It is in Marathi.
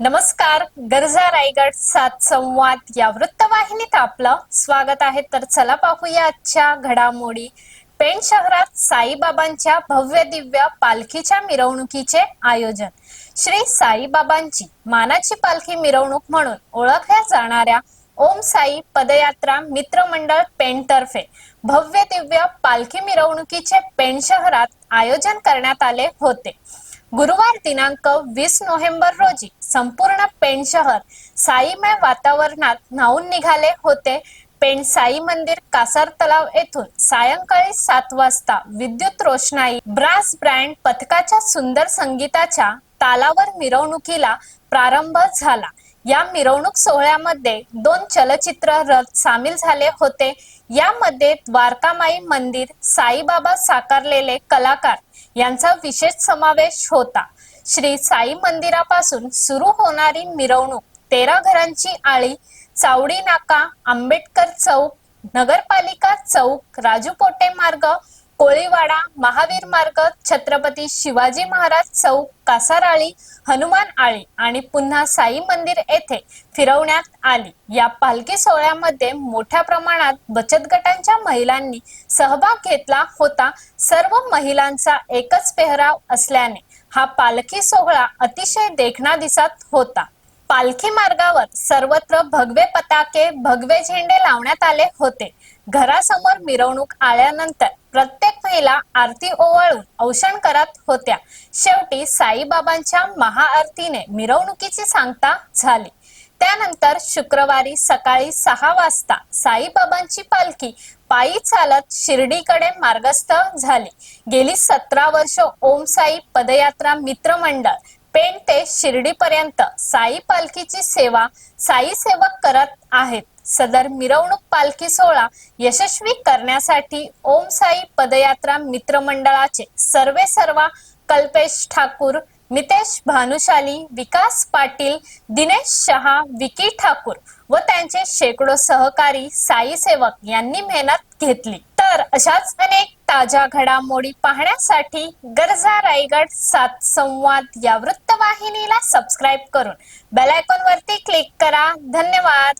नमस्कार गरजा रायगड सात संवाद या वृत्तवाहिनीत आपलं स्वागत आहे. तर चला पाहूया आजच्या घडामोडी. पेण शहरात साईबाबांच्या भव्य दिव्य पालखीच्या मिरवणुकीचे आयोजन. श्री साईबाबांची मानाची पालखी मिरवणूक म्हणून ओळखल्या जाणाऱ्या ओम साई पदयात्रा मित्रमंडळ पेणतर्फे भव्य दिव्य पालखी मिरवणुकीचे पेण शहरात आयोजन करण्यात आले होते. गुरुवार दिनांक वीस नोव्हेंबर रोजी संपूर्ण पेण शहर साईमय वातावरणात न्हावून निघाले होते. पेण साई मंदिर कासार तलाव येथून सायंकाळी सात वाजता विद्युत रोषणाई ब्रास ब्रँड पथकाच्या सुंदर संगीताच्या तालावर मिरवणुकीला प्रारंभ झाला. या मिरवणूक सोहळ्यामध्ये दोन चलचित्र रथ सामील झाले होते. यामध्ये द्वारकामाई मंदिर साईबाबा साकारलेले कलाकार यांचा विशेष समावेश होता. श्री साई मंदिरापासून सुरू होणारी मिरवणूक तेरा घरांची आळी चावडी नाका आंबेडकर चौक नगरपालिका चौक राजू पोटे मार्ग कोळीवाडा महावीर मार्ग छत्रपती शिवाजी महाराज चौक कासाराळी हनुमान आळी आणि पुन्हा साई मंदिर येथे फिरवण्यात आली. या पालखी सोहळ्यामध्ये मोठ्या प्रमाणात बचत गटांच्या महिलांनी सहभाग घेतला होता. सर्व महिलांचा एकच पेहराव असल्याने हा पालखी सोहळा अतिशय देखणा दिसत होता. पालखी मार्गावर सर्वत्र भगवे पताके भगवे झेंडे लावण्यात आले होते. घरासमोर मिरवणूक आल्यानंतर प्रत्येक महिला आरती ओवाळून औषण करत होत्या. शेवटी साईबाबांच्या महाआरतीने मिरवणुकीची सांगता झाली. त्यानंतर शुक्रवारी सकाळी सहा वाजता साईबाबांची पालखी पायी चालत शिर्डीकडे मार्गस्थ झाली. गेली सतरा वर्ष ओम साई पदयात्रा मित्रमंडळ पेण ते शिर्डीपर्यंत साई पालखीची सेवा साई सेवक करत आहेत. सदर मिरवणूक पालखी सोहळा यशस्वी करण्यासाठी ओम साई पदयात्रा मित्रमंडळाचे सर्वे सर्वा कल्पेश ठाकूर मितेश भानुशाली विकास पाटील दिनेश शहा विकी ठाकूर व त्यांचे शेकडो सहकारी साई सेवक यांनी मेहनत घेतली. तर अशाच अनेक ताज्या घडामोडी पाहण्यासाठी गरजा रायगड सात संवाद या वृत्तवाहिनीला सबस्क्राईब करून बेल आयकॉन वरती क्लिक करा. धन्यवाद.